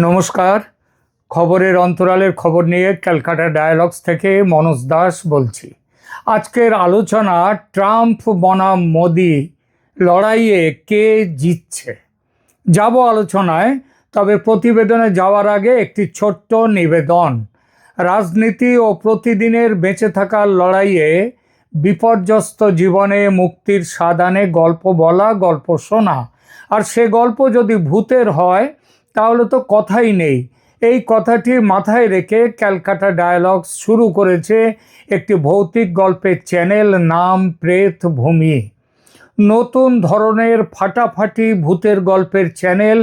নমস্কার। খবরের অন্তরালের খবর নিয়ে ক্যালকাটা ডায়ালগস থেকে মনোজ দাস বলছি। আজকের আলোচনা, ট্রাম্প বনাম মোদি লড়াইয়ে কে জিতছে? যাব আলোচনায়, তবে প্রতিবেদনে যাওয়ার আগে একটি ছোট্ট নিবেদন। রাজনীতি ও প্রতিদিনের বেঁচে থাকার লড়াইয়ে বিপর্যস্ত জীবনে মুক্তির সাদানে গল্প বলা, গল্প শোনা। আর সে গল্প যদি ভূতের হয় তাহলে তো কথাই নেই। এই কথাটি মাথায় রেখে ক্যালকাটা ডায়ালগস শুরু করেছে একটি ভৌতিক গল্পের চ্যানেল নাম প্রেত ভূমি। নতুন ধরনের ফাটাফাটি ভূতের গল্পের চ্যানেল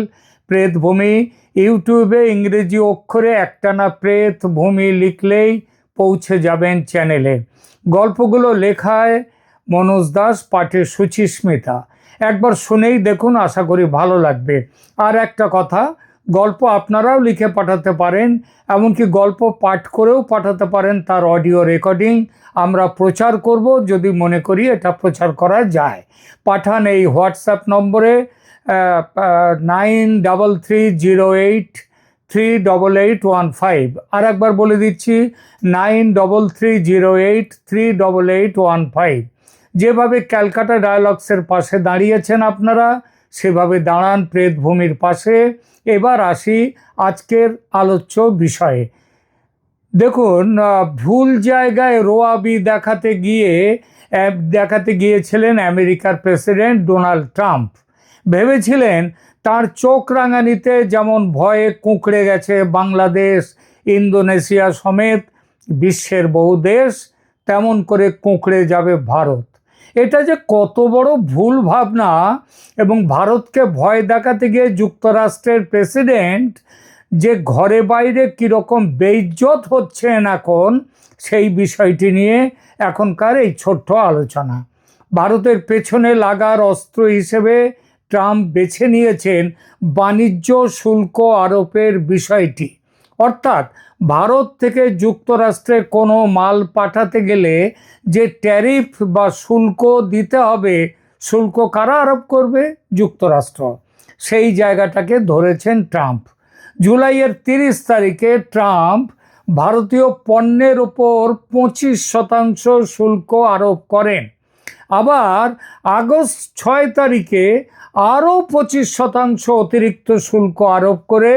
প্রেতভূমি ইউটিউবে ইংরেজি অক্ষরে একটানা প্রেত ভূমি লিখলেই পৌঁছে যাবেন চ্যানেলে। গল্পগুলো লেখায় মনোজ দাস পাঠে সুচিস্মিতা। একবার শুনেই দেখুন, আশা করি ভালো লাগবে। আর একটা কথা গল্প আপনারাও লিখে পাঠাতে পারেন, এমনকি গল্প পাঠ করেও পাঠাতে পারেন তার অডিও রেকর্ডিং। আমরা প্রচার করব যদি মনে করি এটা প্রচার করা যায়। পাঠান এই হোয়াটসঅ্যাপ নম্বরে nine double three zero eight three double eight one five. আর একবার বলে দিচ্ছি, nine double three zero eight three double eight one five. যেভাবে ক্যালকাটা ডায়ালগসের পাশে দাঁড়িয়েছেন আপনারা সেভাবে দাঁড়ান প্রেতভূমির পাশে। এবার আসি আজকের আলোচ্য বিষয়ে। দেখুন ভুল জায়গায় রোয়াবি দেখাতে গিয়ে দেখাতে গিয়েছিলেন আমেরিকার প্রেসিডেন্ট ডোনাল্ড ট্রাম্প। ভেবেছিলেন তার চোখ রাঙানিতে যেমন ভয়ে কুঁকড়ে গেছে বাংলাদেশ, ইন্দোনেশিয়া সমেত বিশ্বের বহু দেশ, তেমন করে কুঁকড়ে যাবে ভারত। এটা যে কত বড় ভুল ভাবনা এবং ভারতকে ভয় দেখাতে গিয়ে যুক্তরাষ্ট্রের প্রেসিডেন্ট যে ঘরে বাইরে কীরকম বেইজ্জত হচ্ছেন এখন, সেই বিষয়টি নিয়ে এখনকার এই ছোট্ট আলোচনা। ভারতের পেছনে লাগার অস্ত্র হিসেবে ট্রাম্প বেছে নিয়েছেন বাণিজ্য শুল্ক আরোপের বিষয়টি। অর্থাৎ ভারত থেকে যুক্তরাষ্ট্রে কোনো মাল পাঠাতে গেলে যে ট্যারিফ বা শুল্ক দিতে হবে, শুল্ক কারা আরোপ করবে? যুক্তরাষ্ট্র। সেই জায়গাটাকে ধরেছেন ট্রাম্প। জুলাইয়ের তিরিশ তারিখে ট্রাম্প ভারতীয় পণ্যের ওপর পঁচিশ শতাংশ শুল্ক আরোপ করেন। আবার আগস্ট ছয় তারিখে আরও পঁচিশ শতাংশ অতিরিক্ত শুল্ক আরোপ করে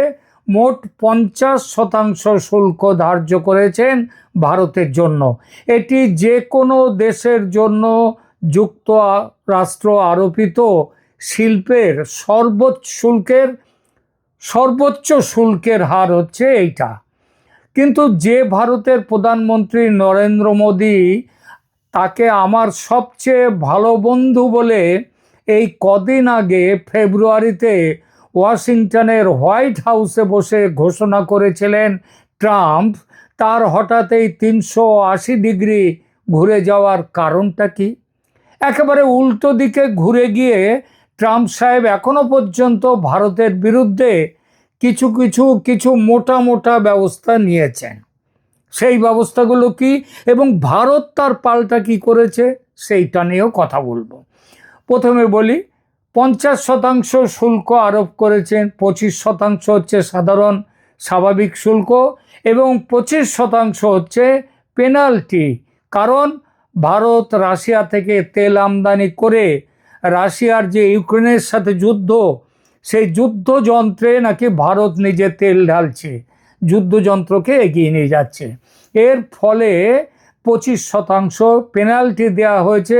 মোট পঞ্চাশ শতাংশ শুল্ক ধার্য করেছেন ভারতের জন্য। এটি যে কোনো দেশের জন্য যুক্তরাষ্ট্র আরোপিত শিল্পের সর্বোচ্চ শুল্কের সর্বোচ্চ শুল্কের হার হচ্ছে এইটা। কিন্তু যে ভারতের প্রধানমন্ত্রী নরেন্দ্র মোদী তাকে আমার সবচেয়ে ভালো বন্ধু বলে এই কদিন আগে ফেব্রুয়ারিতে ওয়াশিংটনের হোয়াইট হাউসে বসে ঘোষণা করেছিলেন ট্রাম্প, তার হঠাৎ এই তিনশো আশি ডিগ্রি ঘুরে যাওয়ার কারণটা কি? একেবারে উল্টো দিকে ঘুরে গিয়ে ট্রাম্প সাহেব এখনও পর্যন্ত ভারতের বিরুদ্ধে কিছু কিছু কিছু মোটা মোটা ব্যবস্থা নিয়েছেন। সেই ব্যবস্থাগুলো কি এবং ভারত তার পাল্টা কি করেছে, সেইটা নিয়েও কথা বলব। প্রথমে বলি পঞ্চাশ শতাংশ শুল্ক আরোপ করেছেন, পঁচিশ শতাংশ হচ্ছে সাধারণ, স্বাভাবিক শুল্ক এবং পঁচিশ শতাংশ হচ্ছে পেনাল্টি। কারণ ভারত রাশিয়া থেকে তেল আমদানি করে রাশিয়ার যে ইউক্রেনের সাথে যুদ্ধ, সেই যুদ্ধযন্ত্রে নাকি ভারত নিজে তেল ঢালছে যুদ্ধযন্ত্রকে এগিয়ে নিয়ে যাচ্ছে। এর ফলে পঁচিশ শতাংশ পেনাল্টি দেওয়া হয়েছে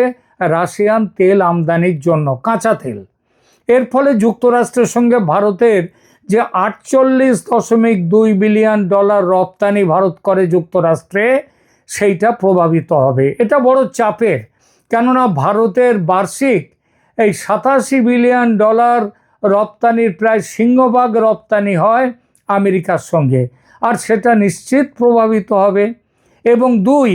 রাশিয়ান তেল আমদানির জন্য কাঁচা তেল। এর ফলে যুক্তরাষ্ট্রের সঙ্গে ভারতের যে আটচল্লিশ দশমিক দুই বিলিয়ন ডলার রপ্তানি ভারত করে যুক্তরাষ্ট্রে, সেইটা প্রভাবিত হবে। এটা বড় চাপের, কেননা ভারতের বার্ষিক এই সাতাশি বিলিয়ন ডলার রপ্তানির প্রায় সিংহভাগ রপ্তানি হয় আমেরিকার সঙ্গে, আর সেটা নিশ্চিত প্রভাবিত হবে। এবং দুই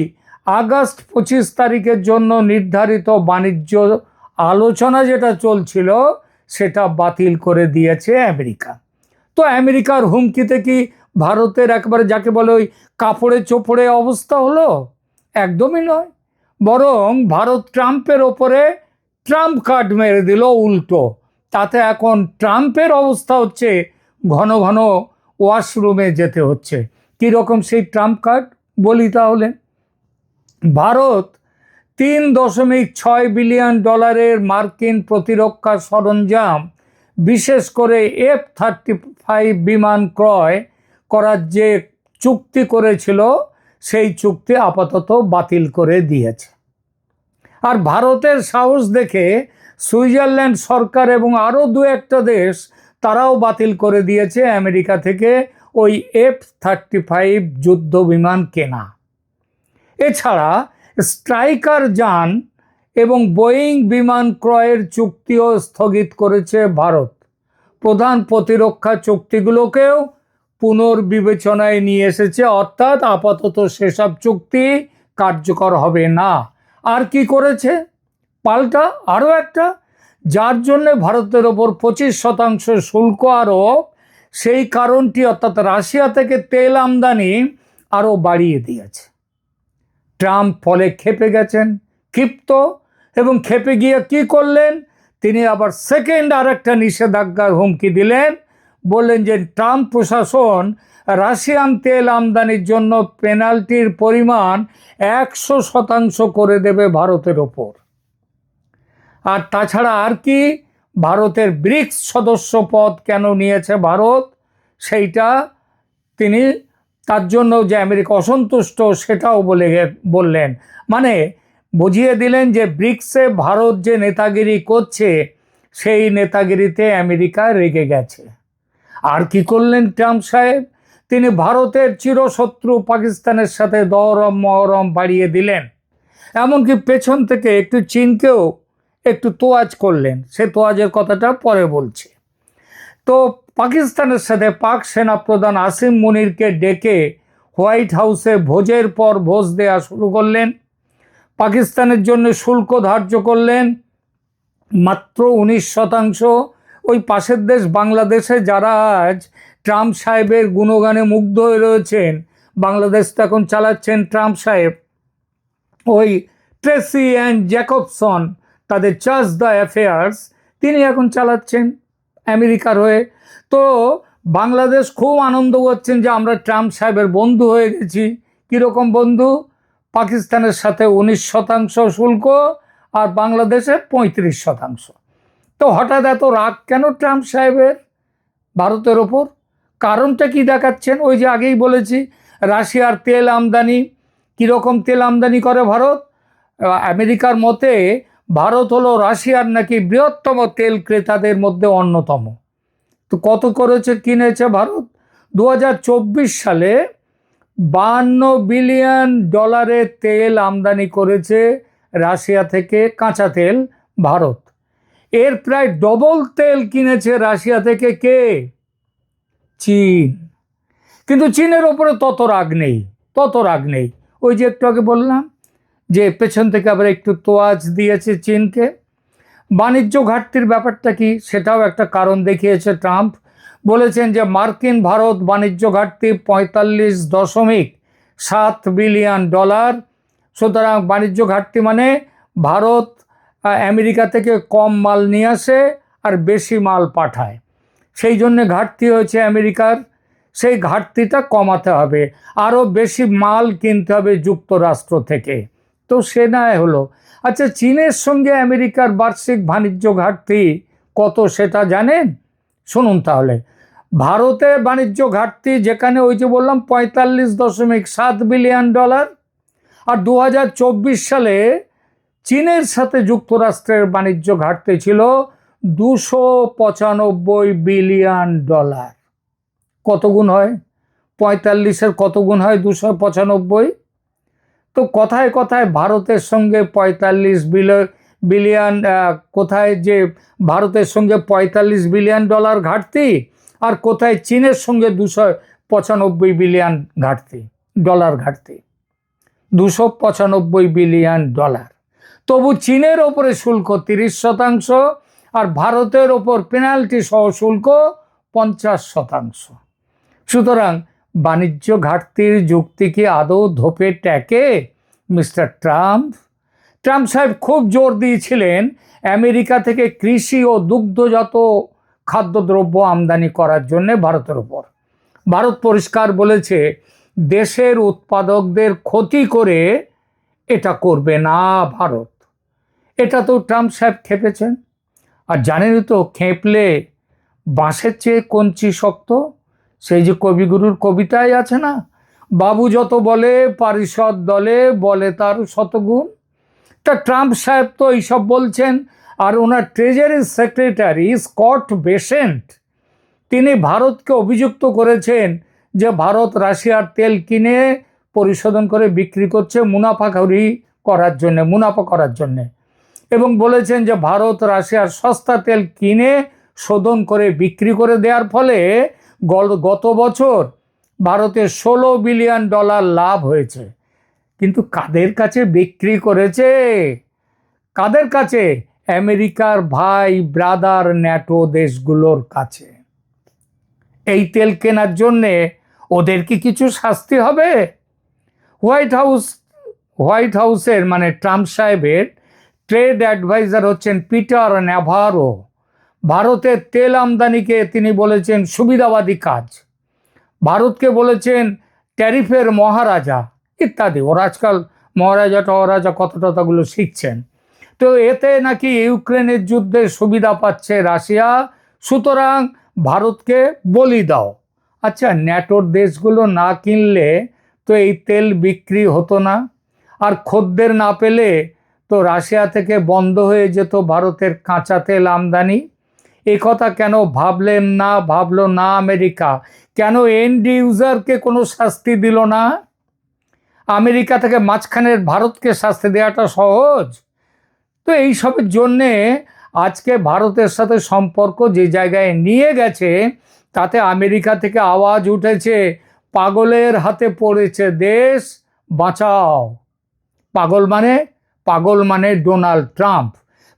আগস্ট পঁচিশ তারিখের জন্য নির্ধারিত বাণিজ্য আলোচনা যেটা চলছিল, সেটা বাতিল করে দিয়েছে আমেরিকা। তো আমেরিকার হুমকিতে কি ভারতের একবারে যাকে বলে ওই কাপড়ে চোপড়ে অবস্থা হলো? একদমই নয়। বরং ভারত ট্রাম্পের ওপরে ট্রাম্প কার্ড মেরে দিল উল্টো। তাতে এখন ট্রাম্পের অবস্থা হচ্ছে ঘন ঘন ওয়াশরুমে যেতে হচ্ছে। কীরকম সেই ট্রাম্প কার্ড? বলি তাহলে। ভারত তিন দশমিক ছয় বিলিয়ন ডলারের মার্কিন প্রতিরক্ষা সরঞ্জাম, বিশেষ করে এফ থার্টি ফাইভ বিমান ক্রয় করার যে চুক্তি করেছিল, সেই চুক্তি আপাতত বাতিল করে দিয়েছে। আর ভারতের সাহস দেখে সুইজারল্যান্ড সরকার এবং আরও দু একটা দেশ, তারাও বাতিল করে দিয়েছে আমেরিকা থেকে ওই এফ থার্টি ফাইভ যুদ্ধ বিমান কেনা। এছাড়া স্ট্রাইকার যান এবং বোয়িং বিমান ক্রয়ের চুক্তিও স্থগিত করেছে ভারত। প্রধান প্রতিরক্ষা চুক্তিগুলোকেও পুনর্বিবেচনায় নিয়ে এসেছে, অর্থাৎ আপাতত সেসব চুক্তি কার্যকর হবে না। আর কি করেছে? পাল্টা আরও একটা, যার জন্য ভারতের ওপর পঁচিশ শতাংশ শুল্ক আরোপ, সেই কারণটি অর্থাৎ রাশিয়া থেকে তেল আমদানি আরও বাড়িয়ে দিয়েছে। ট্রাম্প ফলে খেপে গেছেন, ক্ষিপ্ত এবং খেপে গিয়ে কি করলেন? তিনি আবার সেকেন্ড আর একটা নিষেধাজ্ঞার হুমকি দিলেন। বললেন যে ট্রাম্প প্রশাসন রাশিয়ান তেল আমদানির জন্য পেনাল্টির পরিমাণ একশো শতাংশ করে দেবে ভারতের ওপর। আর তাছাড়া আর কি ভারতের ব্রিক্স সদস্য পদ কেন নিয়েছে ভারত? সেইটা তিনি তার জন্য যে আমেরিকা অসন্তুষ্ট সেটাও বলে বললেন। মানে বুঝিয়ে দিলেন যে ব্রিক্সে ভারত যে নেতাগিরি করছে, সেই নেতাগিরিতে আমেরিকা রেগে গেছে। আর কি করলেন ট্রাম্প সাহেব? তিনি ভারতের চিরশত্রু পাকিস্তানের সাথে দরম মহরম বাড়িয়ে দিলেন। এমনকি পেছন থেকে একটু চীনকেও একটু তোয়াজ করলেন। সে তোয়াজের কথাটা পরে বলছে। তো পাকিস্তানের সাথে পাক সেনা প্রধান আসিম মুনিরকে ডেকে হোয়াইট হাউসে ভোজের পর ভোজ দেওয়া শুরু করলেন। পাকিস্তানের জন্য শুল্ক ধার্য করলেন। মাত্র উনিশ শতাংশ। ওই পাশের দেশ বাংলাদেশে যারা আজ ট্রাম্প সাহেবের গুণগানে মুগ্ধ হয়ে রয়েছেন, বাংলাদেশ তো এখন চালাচ্ছেন ট্রাম্প সাহেব। ওই ট্রেসি অ্যান্ড জ্যাকবসন, তাদের চার্জ দ্য অ্যাফেয়ার্স, তিনি এখন চালাচ্ছেন। আমেরিকার হয়ে তো বাংলাদেশ খুব আনন্দ করছেন যে আমরা ট্রাম্প সাহেবের বন্ধু হয়ে গেছি। কীরকম বন্ধু? পাকিস্তানের সাথে উনিশ শতাংশ শুল্ক আর বাংলাদেশে পঁয়ত্রিশ শতাংশ। তো হঠাৎ এত রাগ কেন ট্রাম্প সাহেবের ভারতের ওপর? কারণটা কি দেখাচ্ছেন? ওই যে আগেই বলেছি, রাশিয়ার তেল আমদানি, কীরকম তেল আমদানি করে ভারত? আমেরিকার মতে ভারত হলো রাশিয়ার নাকি বৃহত্তম তেল ক্রেতাদের মধ্যে অন্যতম। তো কত করেছে কিনেছে ভারত? দু হাজার চব্বিশ সালে বান্ন বিলিয়ন ডলারে তেল আমদানি করেছে রাশিয়া থেকে কাঁচা তেল ভারত। এর প্রায় ডবল তেল কিনেছে রাশিয়া থেকে কে? চীন। কিন্তু চীনের ওপরে তত রাগ নেই, তত রাগ নেই। ওই যে একটু আগে বললাম যে পেছন থেকে আবার একটু তোয়াজ দিয়েছে চীনকে। বাণিজ্য ঘাটতির ব্যাপারটা কি? সেটাও একটা কারণ দেখিয়েছে ট্রাম্প। বলেছেন যে মার্কিন ভারত বাণিজ্য ঘাটতি পঁয়তাল্লিশ দশমিক সাত বিলিয়ন ডলার। সুতরাং বাণিজ্য ঘাটতি মানে ভারত আমেরিকা থেকে কম মাল নিয়ে আসে আর বেশি মাল পাঠায়। সেই জন্যে ঘাটতি হয়েছে আমেরিকার। সেই ঘাটতিটা কমাতে হবে। আরও বেশি মাল কিনতে হবে যুক্তরাষ্ট্র থেকে। তো সে নয় হলো। আচ্ছা চীনের সঙ্গে আমেরিকার বার্ষিক বাণিজ্য ঘাটতি কত সেটা জানেন? শুনুন তাহলে। ভারতে বাণিজ্য ঘাটতি যেখানে ওই যে বললাম পঁয়তাল্লিশ দশমিক সাত বিলিয়ন ডলার, আর দু হাজার চব্বিশ সালে চীনের সাথে যুক্তরাষ্ট্রের বাণিজ্য ঘাটতি ছিল দুশো পঁচানব্বই বিলিয়ন ডলার। কত গুণ হয়? পঁয়তাল্লিশের কত গুণ হয়? দুশো পঁচানব্বই? তো কথায় কথায় ভারতের সঙ্গে পঁয়তাল্লিশ বিলিয়ন বিলিয়ন কোথায় যে ভারতের সঙ্গে পঁয়তাল্লিশ বিলিয়ন ডলার ঘাটতি আর কোথায় চীনের সঙ্গে দুশো পঁচানব্বই বিলিয়ন ঘাটতি, ডলার ঘাটতি। দুশো পঁচানব্বই বিলিয়ন ডলার। তবু চীনের ওপরে শুল্ক তিরিশ শতাংশ আর ভারতের ওপর পেনাল্টি সহ শুল্ক পঞ্চাশ শতাংশ। সুতরাং বাণিজ্য ঘাটতির যুক্তি কি আদৌ ধোপে ট্যাকে মিস্টার ট্রাম্প? ট্রাম্প সাহেব খুব জোর দিয়েছিলেন আমেরিকা থেকে কৃষি ও দুগ্ধজাত খাদ্যদ্রব্য আমদানি করার জন্য ভারতের ওপর ভারত পরিষ্কার বলেছে, দেশের উৎপাদকদের ক্ষতি করে এটা করবে না ভারত। এটা তো ট্রাম্প সাহেব খেপেছেন। আর জানেনই তো, খেপলে বাঁশের চেয়ে কঞ্চি শক্ত। সেই যে কবিগুরুর কবিতায় আছে না? বাবু যত বলে পারিষদ দলে, বলে তার শতগুণ। তা ট্রাম্প সাহেব তো এইসব বলছেন, আর ওনার ট্রেজারি সেক্রেটারি স্কট বেসেন্ট তিনি ভারতকে অভিযুক্ত করেছেন যে ভারত রাশিয়ার তেল কিনে পরিশোধন করে বিক্রি করছে মুনাফাখরি করার জন্য, মুনাফা করার জন্যে। এবং বলেছেন যে ভারত রাশিয়ার সস্তা তেল কিনে শোধন করে বিক্রি করে দেওয়ার ফলে গত বছর ভারতের ষোলো বিলিয়ন ডলার লাভ হয়েছে। কিন্তু কাদের কাছে বিক্রি করেছে? কাদের কাছে? আমেরিকার ভাই, ব্রাদার ন্যাটো দেশগুলোর কাছে। এই তেল কেনার জন্যে ওদের কি কিছু শাস্তি হবে? হোয়াইট হাউস হোয়াইট হাউসের মানে ট্রাম্প সাহেবের ট্রেড অ্যাডভাইজার হচ্ছেন পিটার ন্যাভারো। ভারতের তেল আমদানিকে তিনি বলেছেন সুবিধাবাদী কাজ। ভারতকে বলেছেন ট্যারিফের মহারাজা ইত্যাদি। ওরা আজকাল মহারাজা, টহারাজা কত টথাগুলো শিখছেন। তো এতে নাকি ইউক্রেনের যুদ্ধে সুবিধা পাচ্ছে রাশিয়া। সুতরাং ভারতকে বলি দাও। আচ্ছা ন্যাটোর দেশগুলো না কিনলে তো এই তেল বিক্রি হতো না। আর খদ্দের না পেলে তো রাশিয়া থেকে বন্ধ হয়ে যেত ভারতের কাঁচা তেল আমদানি। কথা কেন ভাবলেন না? ভাবলো না আমেরিকা। কেন এন্ড ইউজারকে কোনো শাস্তি দিল না? আমেরিকা থেকে মাঝখানের ভারতকে শাস্তি দেওয়াটা সহজ? তো এইসবের জন্যে আজকে ভারতের সাথে সম্পর্ক যে জায়গায় নিয়ে গেছে, তাতে আমেরিকা থেকে আওয়াজ উঠেছে, পাগলের হাতে পড়েছে দেশ, বাঁচাও। পাগল মানে? পাগল মানে ডোনাল্ড ট্রাম্প।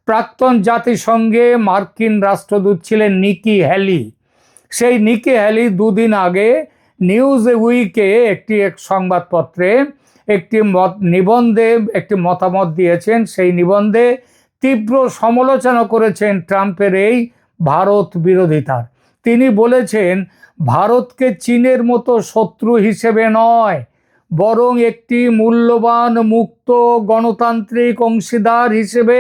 প্রাক্তন জাতিসংঘে মার্কিন রাষ্ট্রদূত ছিলেন নিকি হ্যালি। সেই নিকি হ্যালি দুদিন আগে নিউজ উইকে একটি এক সংবাদপত্রে একটি মত, নিবন্ধে একটি মতামত দিয়েছেন। সেই নিবন্ধে তীব্র সমালোচনা করেছেন ট্রাম্পের এই ভারত বিরোধিতার। তিনি বলেছেন, ভারতকে চীনের মতো শত্রু হিসেবে নয়, বরং একটি মূল্যবান মুক্ত গণতান্ত্রিক অংশীদার হিসেবে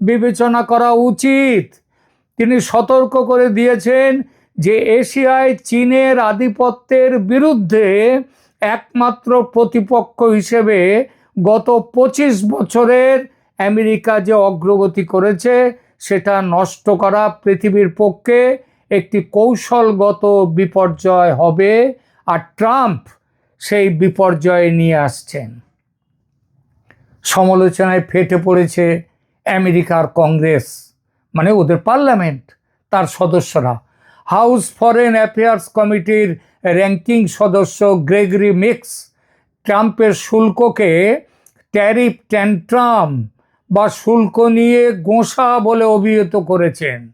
বিবেচনা করা উচিত। তিনি সতর্ক করে দিয়েছেন যে এশিয়ায় চীনের আধিপত্যের বিরুদ্ধে একমাত্র প্রতিপক্ষ হিসেবে গত পঁচিশ বছরের আমেরিকা যে অগ্রগতি করেছে, সেটা নষ্ট করা পৃথিবীর পক্ষে একটি কৌশলগত বিপর্যয় হবে আর ট্রাম্প সেই বিপর্যয় নিয়ে আসছেন। সমালোচনায় ফেটে পড়েছে আমেরিকার কংগ্রেস মানে ওদের পার্লামেন্ট, তার সদস্যরা। হাউস ফরেন অ্যাফেয়ার্স কমিটির র্যাঙ্কিং সদস্য গ্রেগরি মিক্স, ট্রাম্পের শুল্ককে ট্যারিফ ট্যান্ট্রাম বা শুল্ক নিয়ে গোঁসা বলে অভিহিত করেছেন।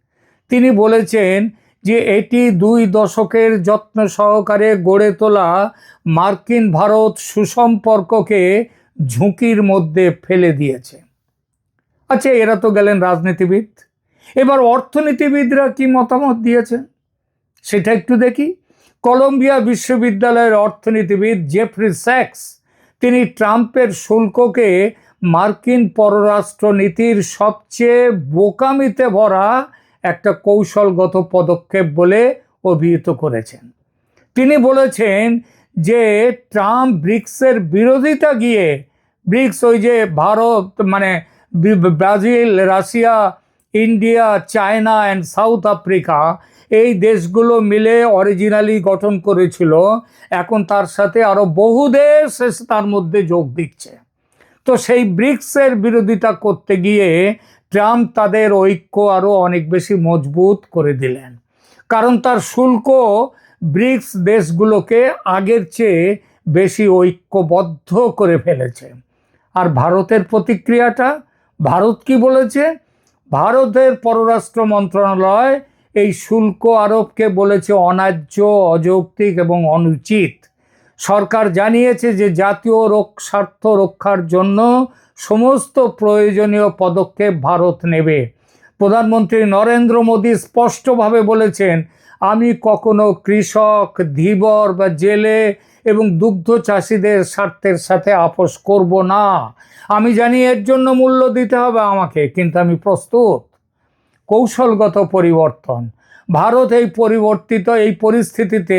তিনি বলেছেন যে এটি দুই দশকের যত্ন সহকারে গড়ে তোলা মার্কিন ভারত সুসম্পর্ককে ঝুঁকির মধ্যে ফেলে দিয়েছে। আচ্ছা এরা তো গেলেন রাজনীতিবিদ। এবার অর্থনীতিবিদরা কি মতামত দিয়েছেন? সেটা একটু দেখি। কলম্বিয়া বিশ্ববিদ্যালয়ের অর্থনীতিবিদ জেফ্রি স্যাক্স, তিনি ট্রাম্পের শুল্ককে মার্কিন পররাষ্ট্র নীতির সবচেয়ে বোকামিতে ভরা একটা কৌশলগত পদক্ষেপ বলে অভিহিত করেছেন। তিনি বলেছেন যে, ট্রাম্প ব্রিক্সের বিরোধিতা গিয়ে, ব্রিক্স ওই যে ভারত মানে Brazil, Russia, India, China and South Africa এই দেশগুলো মিলে অরিজিনালি গঠন করেছিল। এখন তার সাথে আরও বহু দেশ তার মধ্যে যোগ দিচ্ছে। তো সেই ব্রিক্সের বিরোধিতা করতে গিয়ে ট্রাম্প তাদের ঐক্য আরও অনেক বেশি মজবুত করে দিলেন। কারণ তার শুল্ক ব্রিক্স দেশগুলোকে আগের চেয়ে বেশি ঐক্যবদ্ধ করে ফেলেছে। আর ভারতের প্রতিক্রিয়াটা? ভারত কি বলেছে? ভারতের পররাষ্ট্র মন্ত্রণালয় এই শুল্ক আরোপকে বলেছে অন্যায্য অযৌক্তিক এবং অনুচিত। সরকার জানিয়েছে যে জাতীয় রক- স্বার্থ রক্ষার জন্য সমস্ত প্রয়োজনীয় পদক্ষেপ ভারত নেবে। প্রধানমন্ত্রী নরেন্দ্র মোদী স্পষ্টভাবে বলেছেন, আমি কখনো কৃষক, ধীবর বা জেলে এবং দুগ্ধ চাষিদের স্বার্থের সাথে আপোষ করব না। আমি জানি এর জন্য মূল্য দিতে হবে আমাকে, কিন্তু আমি প্রস্তুত। কৌশলগত পরিবর্তন। ভারত এই পরিবর্তিত এই পরিস্থিতিতে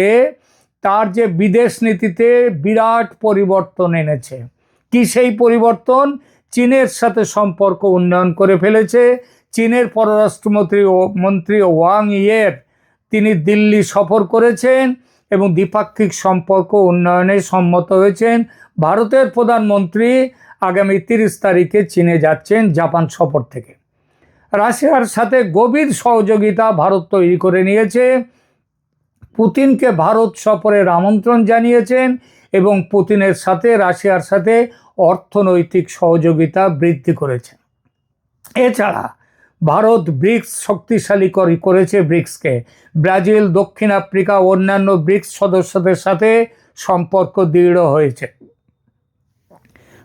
তার যে বিদেশ নীতিতে বিরাট পরিবর্তন এনেছে। কি সেই পরিবর্তন? চীনের সাথে সম্পর্ক উন্নয়ন করে ফেলেছে। চীনের পররাষ্ট্রমন্ত্রী ও মন্ত্রী ওয়াং ইয়ের তিনি দিল্লি সফর করেছেন। এবং দ্বিপাক্ষিক সম্পর্ক উন্নয়নে সম্মত হয়েছেন। ভারতের প্রধানমন্ত্রী আগামী তিরিশ তারিখে চীনে যাচ্ছেন জাপান সফর থেকে। রাশিয়ার সাথে গভীর সহযোগিতা ভারত তৈরি করে নিয়েছে। পুতিনকে ভারত সফরের আমন্ত্রণ জানিয়েছেন এবং পুতিনের সাথে রাশিয়ার সাথে অর্থনৈতিক সহযোগিতা বৃদ্ধি করেছেন। এছাড়া ভারত ব্রিক্স শক্তিশালী করে, করেছে ব্রিক্সকে। ব্রাজিল, দক্ষিণ আফ্রিকা অন্যান্য ব্রিক্স সদস্যদের সাথে সম্পর্ক দৃঢ় হয়েছে।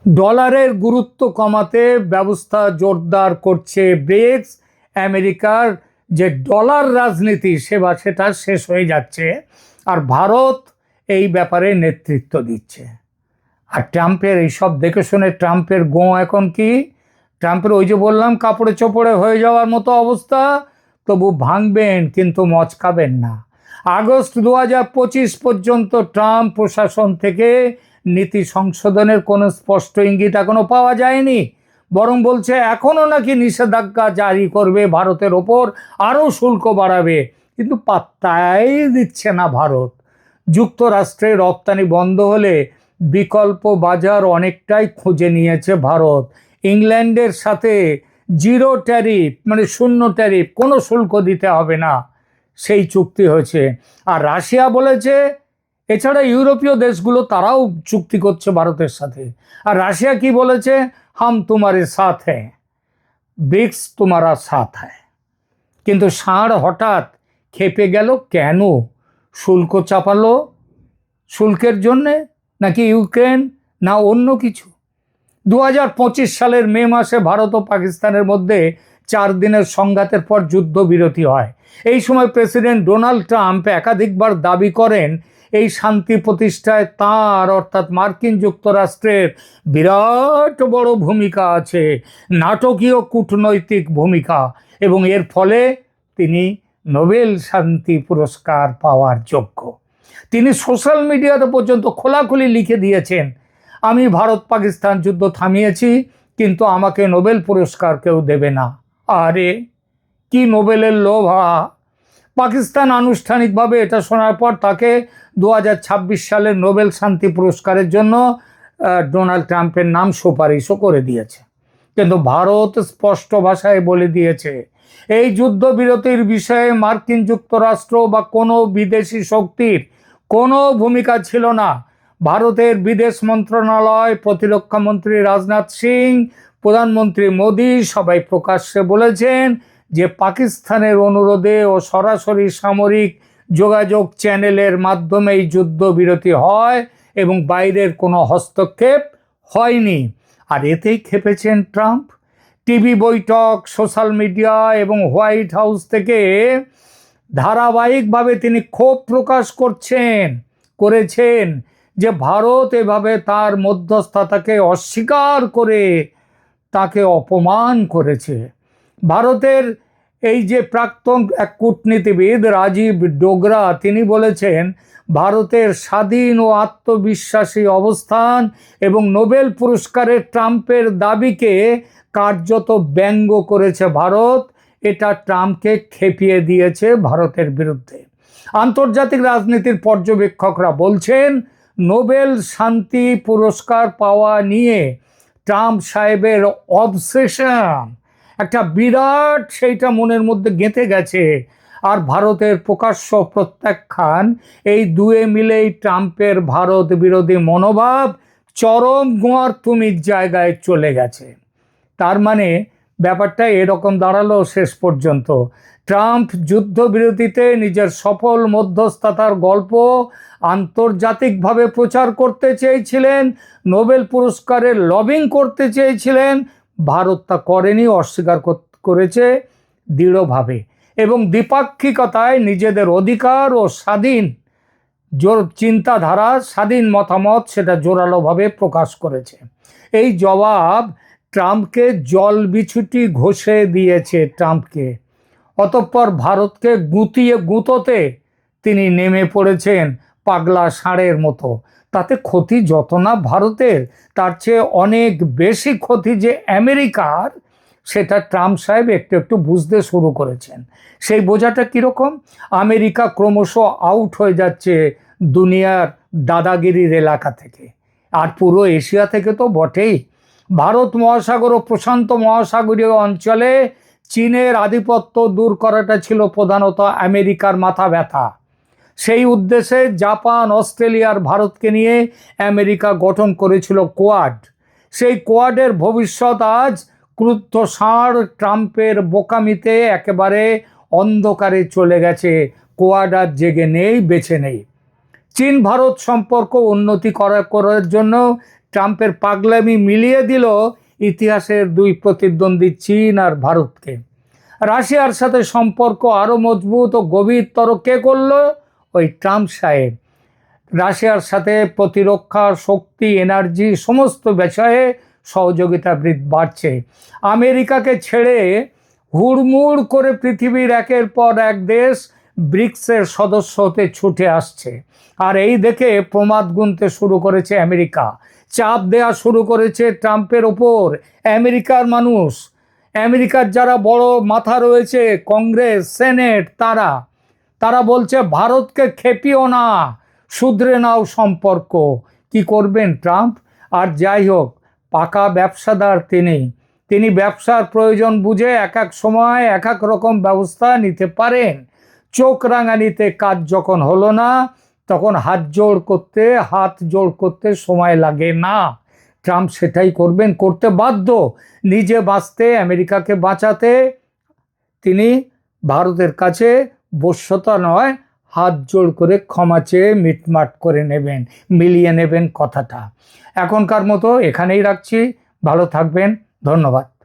ডলারের গুরুত্ব কমাতে ব্যবস্থা জোরদার করছে ব্রিক্স। আমেরিকার যে ডলার রাজনীতি, সেবা সেটা শেষ হয়ে যাচ্ছে আর ভারত এই ব্যাপারে নেতৃত্ব দিচ্ছে। আর ট্রাম্পের এইসব দেখে শুনে ট্রাম্পের গো এখন কি? ট্রাম্পের ওই যে বললাম, কাপড়ে চোপড়ে হয়ে যাওয়ার মতো অবস্থা, তবু ভাঙবেন কিন্তু মচকাবেন না। আগস্ট দু হাজার পঁচিশ পর্যন্ত ট্রাম্প প্রশাসন থেকে নীতি সংশোধনের কোনো স্পষ্ট ইঙ্গিত এখনও পাওয়া যায়নি। বরং বলছে এখনও নাকি নিষেধাজ্ঞা জারি করবে ভারতের ওপর, আরও শুল্ক বাড়াবে। কিন্তু পাত্তাই দিচ্ছে না ভারত। যুক্তরাষ্ট্রে রপ্তানি বন্ধ হলে বিকল্প বাজার অনেকটাই খুঁজে নিয়েছে ভারত। ইংল্যান্ডের সাথে জিরো ট্যারিফ মানে শূন্য ট্যারিফ, কোনো শুল্ক দিতে হবে না। সেই চুক্তি হয়েছে। আর রাশিয়া বলেছে, এছাড়া ইউরোপীয় দেশগুলো তারাও চুক্তি করছে ভারতের সাথে। আর রাশিয়া কি বলেছে? হাম তোমারে সাথ হ্যাঁ ব্রিক্স তোমারা সাথ হ্যায়। কিন্তু ষাঁড় হঠাৎ খেপে গেল কেন? শুল্ক চাপালো? শুল্কের জন্যে? নাকি ইউক্রেন? না অন্য কিছু? দু হাজার পঁচিশ সালের মে মাসে ভারত ও পাকিস্তানের মধ্যে চার দিনের সংঘাতের পর যুদ্ধবিরতি হয়। এই সময় প্রেসিডেন্ট ডোনাল্ড ট্রাম্প একাধিকবার দাবি করেন, এই শান্তি প্রতিষ্ঠায় তার, অর্থাৎ মার্কিন যুক্তরাষ্ট্রের বিরাট বড় ভূমিকা আছে, নাটকীয় কূটনৈতিক ভূমিকা, এবং এর ফলে তিনি নোবেল শান্তি পুরস্কার পাওয়ার যোগ্য। তিনি সোশ্যাল মিডিয়াতে পর্যন্ত খোলাখুলি লিখে দিয়েছেন আমি ভারত পাকিস্তান যুদ্ধ থামিয়েছি, কিন্তু আমাকে নোবেল পুরস্কার কেউ দেবে না। আরে, কি নোবেলের লোভা পাকিস্তান আনুষ্ঠানিকভাবে এটা শোনার পর তাকে দু হাজার ছাব্বিশ সালের নোবেল শান্তি পুরস্কারের জন্য ডোনাল্ড ট্রাম্পের নাম সুপারিশও করে দিয়েছে। কিন্তু ভারত স্পষ্ট ভাষায় বলে দিয়েছে, এই যুদ্ধবিরতির বিষয়ে মার্কিন যুক্তরাষ্ট্র বা কোনো বিদেশি শক্তির কোনো ভূমিকা ছিল না। ভারতের বিদেশ মন্ত্রণালয় প্রতিরক্ষা মন্ত্রী রাজনাথ সিং, প্রধানমন্ত্রী মোদী সবাই প্রকাশ্যে বলেছেন যে পাকিস্তানের অনুরোধে ও সরাসরি সামরিক যোগাযোগ চ্যানেলের মাধ্যমে এই যুদ্ধবিরতি হয় এবং বাইরের কোনো হস্তক্ষেপ হয়নি। আর এতেই খেপেছেন ট্রাম্প। টিভি বৈঠক, সোশ্যাল মিডিয়া এবং হোয়াইট হাউস থেকে ধারাবাহিকভাবে তিনি ক্ষোভ প্রকাশ করছেন, করেছেন। যে ভারত এভাবে তার মধ্যস্থতাকে অস্বীকার করে তাকে অপমান করেছে। ভারতের এই যে প্রাক্তন এক কূটনীতিবিদ রাজীব ডোগরা, তিনি বলেছেন, ভারতের স্বাধীন ও আত্মবিশ্বাসী অবস্থান এবং নোবেল পুরস্কারের ট্রাম্পের দাবিকে কার্যত ব্যঙ্গ করেছে ভারত, এটা ট্রাম্পকে খেপিয়ে দিয়েছে ভারতের বিরুদ্ধে। আন্তর্জাতিক রাজনীতির পর্যবেক্ষকরা বলছেন নোবেল শান্তি পুরস্কার পাওয়া নিয়ে ট্রাম্প সাহেবের অবসেশন। একটা বিরাট সেইটা মনের মধ্যে গেঁথে গেছে। আর ভারতের প্রকাশ্য প্রত্যাখ্যান, এই দুয়ে মিলেই ট্রাম্পের ভারত বিরোধী মনোভাব চরম গোয়ার তুমির জায়গায় চলে গেছে। তার মানে ব্যাপারটা এরকম দাঁড়াল শেষ পর্যন্ত। ট্রাম্প যুদ্ধবিরতিতে নিজের সফল মধ্যস্থতার গল্প আন্তর্জাতিকভাবে প্রচার করতে চেয়েছিলেন, নোবেল পুরস্কারের লবিং করতে চেয়েছিলেন, ভারত তা করেনি, অস্বীকার করেছে দৃঢ়ভাবে এবং দ্বিপাক্ষিকতায় নিজেদের অধিকার ও স্বাধীন জোর চিন্তাধারা, স্বাধীন মতামত সেটা জোরালোভাবে প্রকাশ করেছে। এই জবাব ট্রাম্পকে জল বিছুটি ঘষে দিয়েছে ট্রাম্পকে। অতঃপর ভারতকে গুঁতিয়ে গুঁতোতে তিনি নেমে পড়েছেন পাগলা ষাঁড়ের মতো। তাতে ক্ষতি যত না ভারতের, তার চেয়ে অনেক বেশি ক্ষতি যে আমেরিকার, সেটা ট্রাম্প সাহেব একটু একটু বুঝতে শুরু করেছেন। সেই বোঝাটা কীরকম? আমেরিকা ক্রমশ আউট হয়ে যাচ্ছে দুনিয়ার দাদাগিরির এলাকা থেকে। আর পুরো এশিয়া থেকে তো বটেই। ভারত মহাসাগর ও প্রশান্ত মহাসাগরীয় অঞ্চলে চীনের আধিপত্য দূর করাটা ছিল প্রধানত আমেরিকার মাথা ব্যথা। সেই উদ্দেশ্যে জাপান অস্ট্রেলিয়ার ভারতকে নিয়ে আমেরিকা গঠন করেছিল কোয়াড। সেই কোয়াডের ভবিষ্যৎ আজ ক্রুদ্ধ ষাঁড় ট্রাম্পের বোকামিতে একেবারে অন্ধকারে চলে গেছে। কোয়াড আর জেগে নেই বেছে নেই। চীন ভারত সম্পর্ক উন্নতি করা করার জন্য ট্রাম্পের পাগলামি মিলিয়ে দিল ইতিহাসের দুই প্রতিদ্বন্দ্বী চীন আর ভারতকে। রাশিয়ার সাথে সম্পর্ক আরও মজবুত ও গভীরতর কে করল? ওই ট্রাম্প সাহেব। রাশিয়ার সাথে প্রতিরক্ষা, শক্তি, এনার্জি সমস্ত বিষয়ে সহযোগিতা বাড়ছে। আমেরিকাকে ছেড়ে হুড়মুড় করে পৃথিবীর একের পর এক দেশ ব্রিক্সের সদস্য হতে ছুটে আসছে। আর এই দেখে প্রমাদ গুনতে শুরু করেছে আমেরিকা। চাপ দেওয়া শুরু করেছে ট্রাম্পের ওপর। আমেরিকার মানুষ, আমেরিকার যারা বড় মাথা রয়েছে, কংগ্রেস, সেনেট, তারা তারা বলছে, ভারতকে খেপিও না, শুধরে নাও সম্পর্ক। কি করবেন ট্রাম্প? আর যাই হোক, পাকা ব্যবসাদার তিনি। তিনি ব্যবসার প্রয়োজন বুঝে এক এক সময় এক এক রকম ব্যবস্থা নিতে পারেন। চোখ রাঙানিতে কাজ যখন হলো না তখন হাত জোড় করতে, হাত জোড় করতে সময় লাগে না। ট্রাম্প সেটাই করবেন, করতে বাধ্য। নিজে বাঁচতে, আমেরিকাকে বাঁচাতে তিনি ভারতের কাছে বশ্যতা নয়, হাত জোড় করে ক্ষমা চেয়ে মিটমাট করে নেবেন, মিলিয়ে নেবেন কথাটা। এখনকার মতো এখানেই রাখছি। ভালো থাকবেন। ধন্যবাদ।